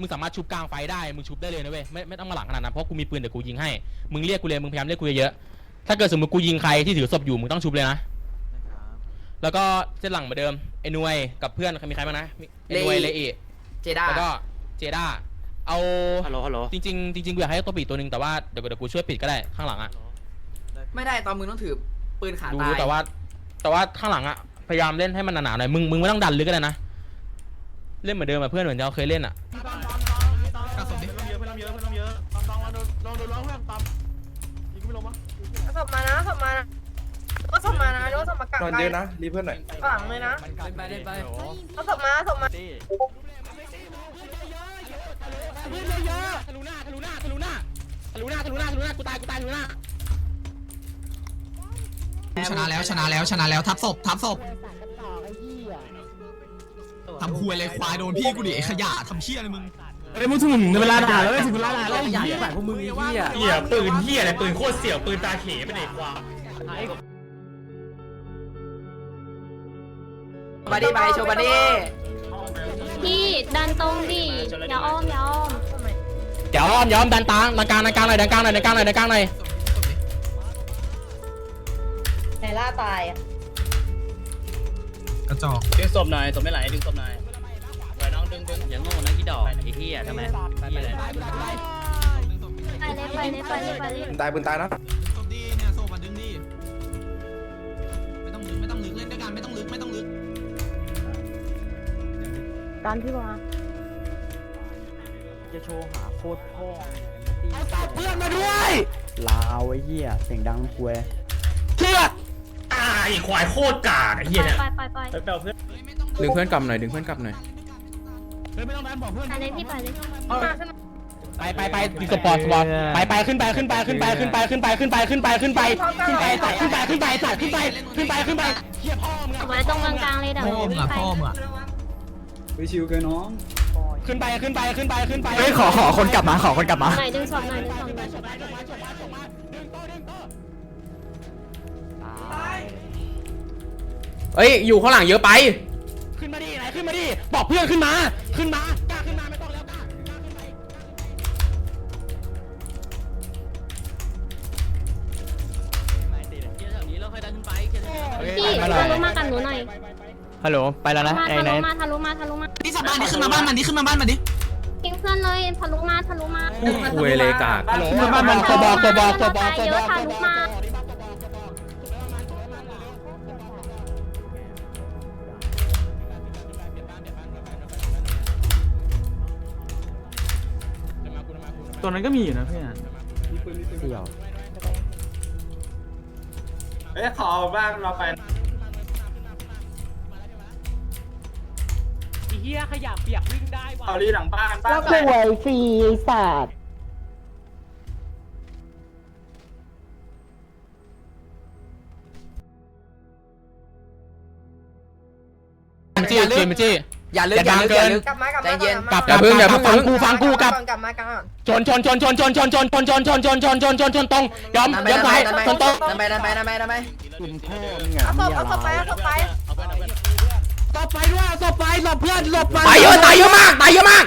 มึงสามารถชุบกลางไฟได้ มึงชุบได้เลยนะเว้ย ไม่ไม่ต้องมาหลังขนาดนั้น เพราะกูมีปืนเดี๋ยวกูยิงให้ มึงเรียกกูเลย มึงพยายามเรียกกูเยอะๆ ถ้าเกิดสมมติกูยิงใครที่ถือศพอยู่ มึงต้องชุบเลยนะ แล้วก็เส้นหลังเหมือนเดิมไอ้นวยกับเพื่อนมีใครบ้างนะมีไอ้นวยเลเลอิ อิเจด้าแล้วก็เจด้า เอา ฮัลโหลฮัลโหลจริงๆจริงๆกูอยากให้ตัวปิดตัวหนึ่งแต่ว่าเดี๋ยวเดี๋ยวกูช่วยปิดก็ได้ข้างหลังอะ ไม่ได้ตอนมึงต้องถือปืนขาดูตายแต่ว่าแต่ว่าข้างหลังอะพยายามเล่นให้มันหนาๆหน่อยมึงมึงไม่ต้องดันลึกก็ได้นะ เล่นเหมือนเดิมอะเพื่อนเหมือนเราเคยเล่นอะสบมานำเยอะสบมานะก็สบมานะก็สบมากลางนอนเยอะนะรีเพื่อนหน่อยกลางเลยนะก็สบมาสบมมายื่นเยอะเยอะทะลุหน้าทะลุหน้าทะลุหน้าทะลุหน้าทะลุหน้ากูตายกูตายอยู่หน้าชนะแล้วชนะแล้วชนะแล้วทับศพทับศพ ทำควยเลยควายโดนพี่กูดิไอ้ขยะทำเชี่ยอะไรมึงเฮ้ยมึงถึงเวลาด่าแล้วถึงเวลาด่าแล้วอยากฝ่ายพวกมึงไอ้เหี้ยเหี้ยปืนเหี้ยอะไรปืนโคตรเสี่ยวปืนตาเขเป็นเด็กความาดิไปโชว์มาดิพี่ดันตรงดิอย่าอ้อมอย่าอ้อมเดี๋ยวอ้อมย้อมดันตางดันกลางดันกลางหน่อยดันกลางหน่อยดันกลางหน่อยดันกลางหน่อยไหนล่าตายอะก ระจอกดึงศพหน่อยศพไม่ไหลดึงศพหน่อยปล่อยน้องดึงดึงอย่าโง่นะกี่ดอกไอ้เหี้ยทำไมเหี้ยอะไรไปเลยไปเลยไปเลยไปเลยปืนตายปืนตายนะศพดีเนี่ยศพมาดึงดิไม่ต้องลึกไม่ต้องลึกเล่นด้วยกันไม่ต้องลึกไม่ต้องลึกการพี่วาจะโชว์หาโคตรพ่อเพื่อนมาด้วยลาวไอ้เหี้ยเสียงดังคุยเชือกอ่า ไอ้ควายโคตรกากไอ้เหี้ยเนี่ยไปไปไปไปเปล่าเพื่อนดึงเพื่อนกลับหน่อยดึงเพื่อนกลับหน่อยไปเลยพี่ไปเลยไปไปไปดิสปอร์ตสปอร์ตไปไปขึ้นไปขึ้นไปขึ้นไปขึ้นไปขึ้นไปขึ้นไปขึ้นไปขึ้นไปขึ้นไปตัดขึ้นไปขึ้นไปตัดขึ้นไปขึ้นไปขึ้นไปเฮียพ่อมึงเอาไว้ตรงกลางๆเลยเดี๋ยวพ่อมึงอะพ่อมึงอะไปชิวกันน้องขึ้นไปขึ้นไปขึ้นไปขึ้นไปเฮ้ยขอขอคนกลับมาขอคนกลับมาหน่อยดึงศพหน่อยดึงศพหน่อย เอ้ยอยู่ข้างหลังเยอะไป ขึ้นมาดิไหนขึ้นมาดิบอกเพื่อนขึ้นมา ขึ้นมากล้าขึ้นมาไม่ต้องแล้วกล้ากล้าขึ้นไปพี่ทะลุมากับหนูหน่อยฮัลโหลไปแล้วนะมาไอ้ทะไหนลุมาทะลุมาทะลุมานี่สบายนี่ขึ้นมาบ้านมันนี่ขึ้นมาบ้านมันดิทิ้งเพื่อนเลยทะลุมาทะลุมา คุยเลยกากฮัลโหลขึ้นมาบอกตัวบอกตัวบอกตัวบอกตัวเยบออะก ตัวนั้นก็มีอยู่นะเพื่อนเสี่ยวเอ้ยขอบ้านเราไปเฮียขยะเปียกวิ่งได้ว่ะเอาลีหลังบ้านบ้านสวยฟรีศาสตร์มันจี้เกมมันจี้ อย่าลึกอย่าอย่าลึกดังเกินอย่าลึก กลับมากลับใจมาเย็น กลับอย่าเพิ่งอย่าเพิ่ง ฟังกูฟังกูกลับ กลับมากลับมาชนชนชนชนชนชนชนชนชนชนชนชนชนชนชนชนตรงย้อมดันไปย้อมดันไปซ้ายดันไปชนตรงดันไปดันไปดันไปดันไปคุณพ่อมึงอะเอาศพเอาศพไปเอาศพไปศพไปด้วยศพไปศพเพื่อนศพไปตายเยอะตายเยอะมากตายเยอะมาก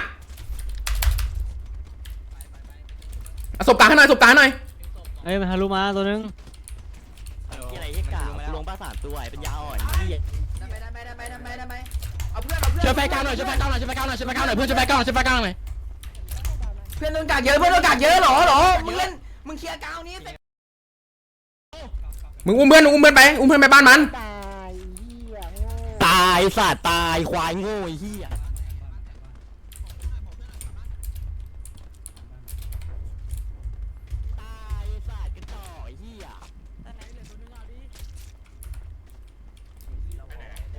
เอาศพกลางให้หน่อยศพกลางให้หน่อยเอ้ยมันทะลุมาตัวนึง ที่อะไรที่กาวลงป้าสามตัวเป็นยาอ่อนเฮียดัน ช่วยไปกลางหน่อยช่วยไปกลางหน่อยช่วยไปกลางหน่อยช่วยไปกลางหน่อยเพื่อนช่วยไปกลางหน่อยช่วยไปกลางหน่อยเพื่อนโดนกัดเยอะเพื่อนโดนกัดเยอะเหรอเหรอมึงเล่นมึงเคลียร์กาวนี้เสร็จมึงอุ้มเพื่อนอุ้มเพื่อนไปอุ้มเพื่อนไปบ้านมัน ตายสัตว์ตายควายโง่เหี้ย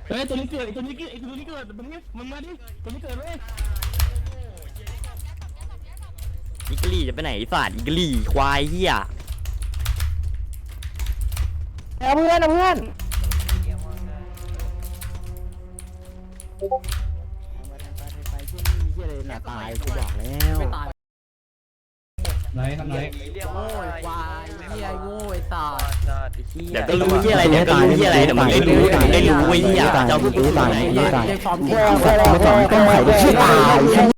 เฮ้ยตัวนี้เกิดตัวนี้เกิดตัวนี้เกิดมึงมึงมาดิตัวนี้เกิดเว้ยอิกลี่จะไปไหนไอ้สัตว์อิกลี่ควายเฮียเอาเพื่อนเอาเพื่อนไปช่วงนี้มีเหี้ยอะไรเนี่ยตายกูบอกแล้ว ไหนทำไหนโง่ไอ้ควายเฮียโง่ไอ้สัตว์เดี๋ยวก็รู้เฮียอะไรเดี๋ยวก็รู้เฮียอะไรเดี๋ยวมึงได้รู้เดี๋ยวมึงได้รู้ไอ้เฮียเจ้าพูดพูดไหนตายเด็กฟอร์มไม่ต้องไข่ด้วยชื่อตาย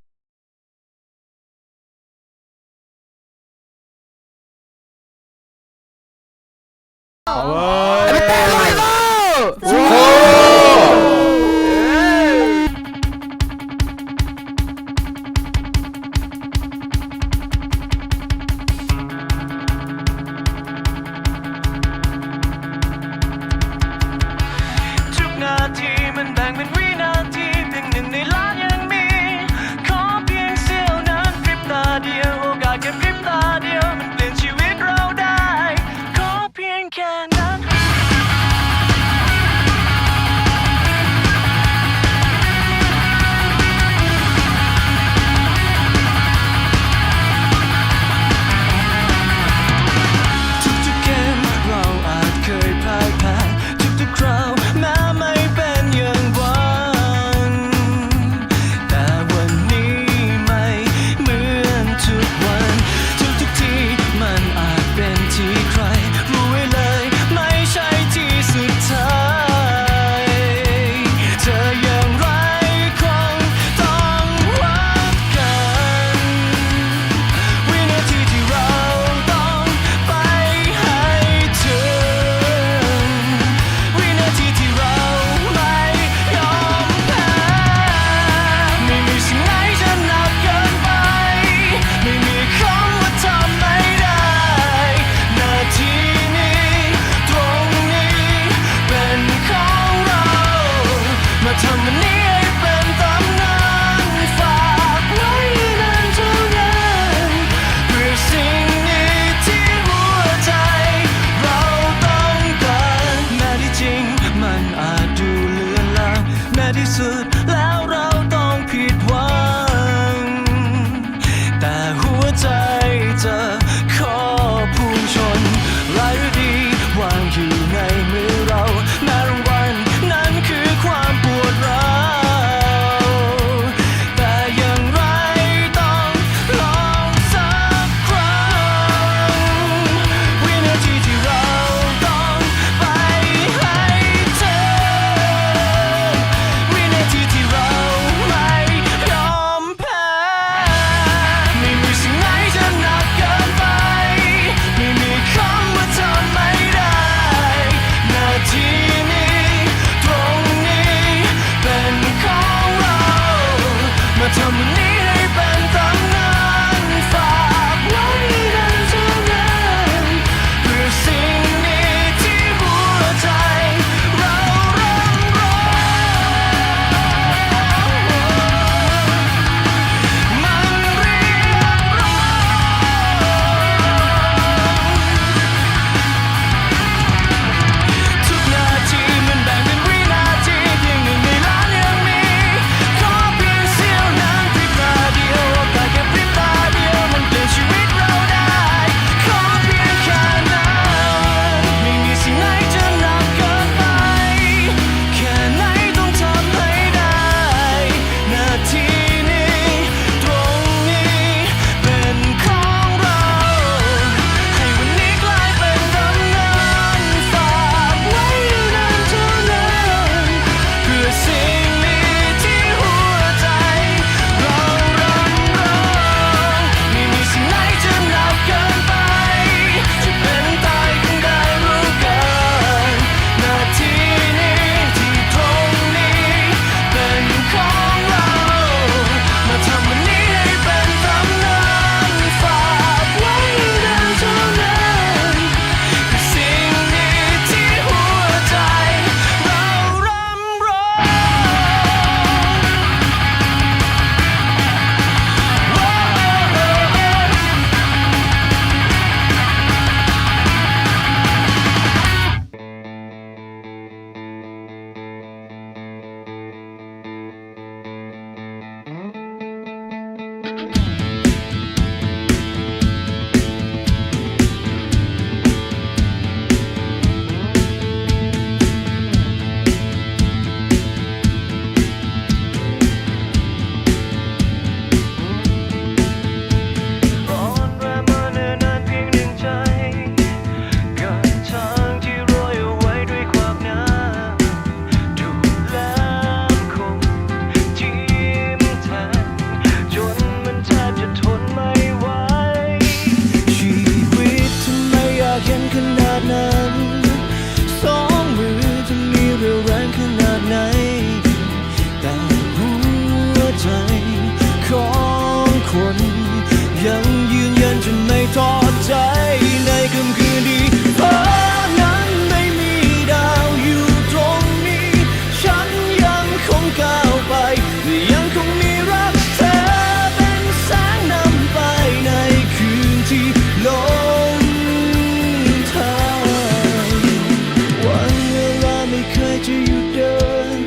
จะหยุดเดิน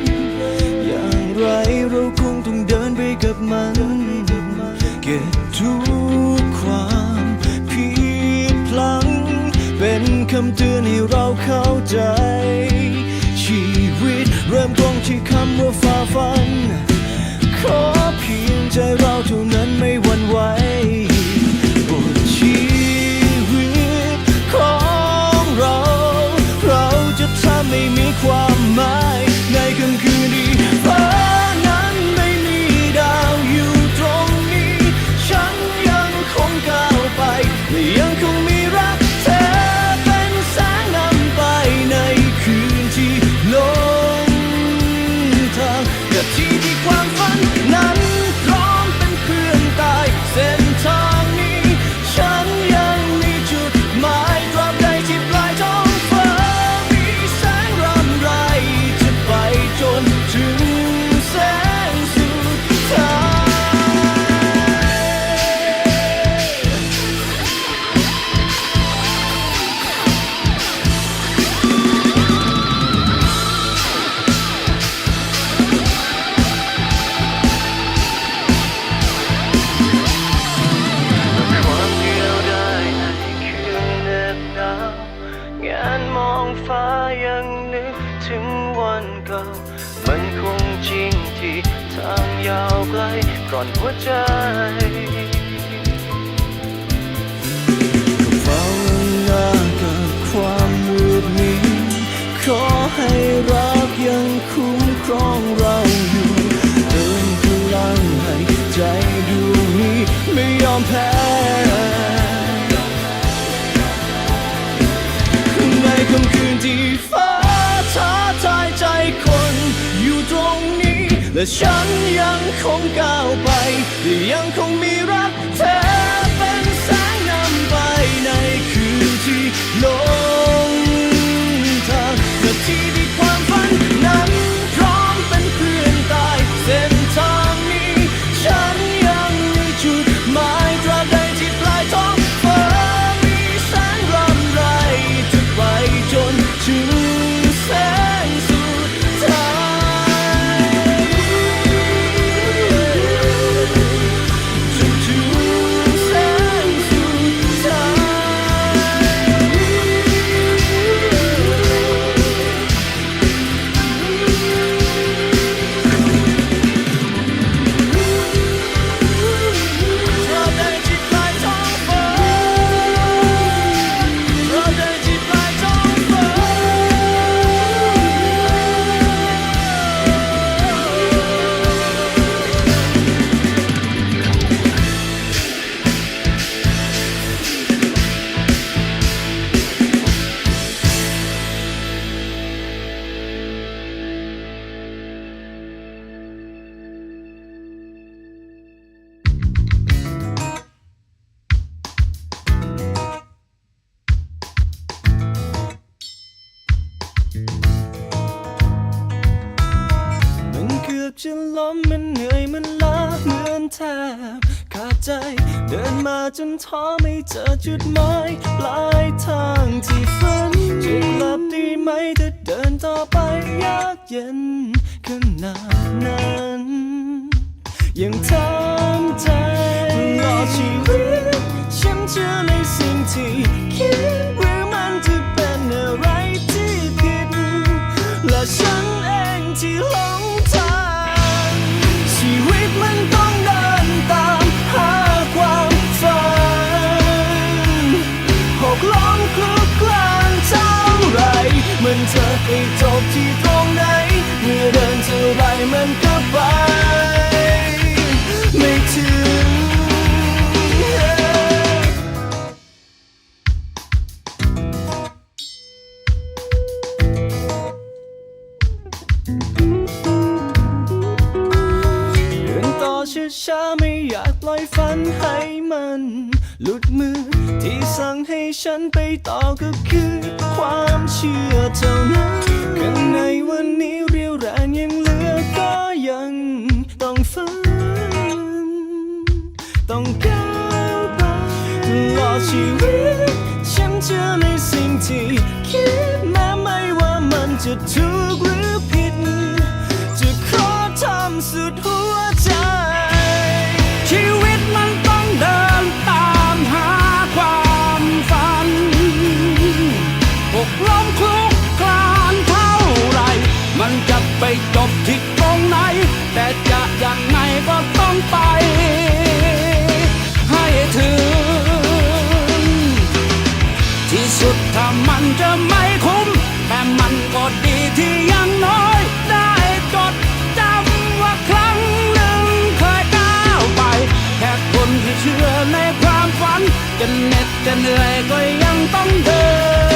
อย่างไรเราคงต้องเดินไปกับมัน เก็บทุกความผิดพลัง เป็นคำเตือนให้เราเข้าใจ ชีวิตเริ่มต้นที่คำว่าฝ่าฟัน ขอเพียงใจเรา แล และฉันยังคงก้าวไปและยังคงมี แทบขาดใจ เดินมาจนท้อไม่เจอจุดหมายปลายทางที่ฝันจะกลับดีไหมถ้าเดินต่อไปยากเย็นขนาดนั้นยังทำใจตลอชีวิตฉันเชื่อในสิ่งที่คิดหรือมันจะเป็นอะไรที่ผิดและฉันเองที่ห มันจ ที่สั่งให้ฉันไปต่อก็คือความเชื่อเท่านั้นข้างในวันนี้เรียวแรงยังเหลือก็ยังต้องฝันต้องก้าวไปตลอดชีวิตฉันเชื่อในสิ่งที่คิดแม้ไม่ว่ามันจะถูกหรือผิด จะขอทำสุดหัว จะเหน็ดจะเหนื่อยก็ยังต้องเดิน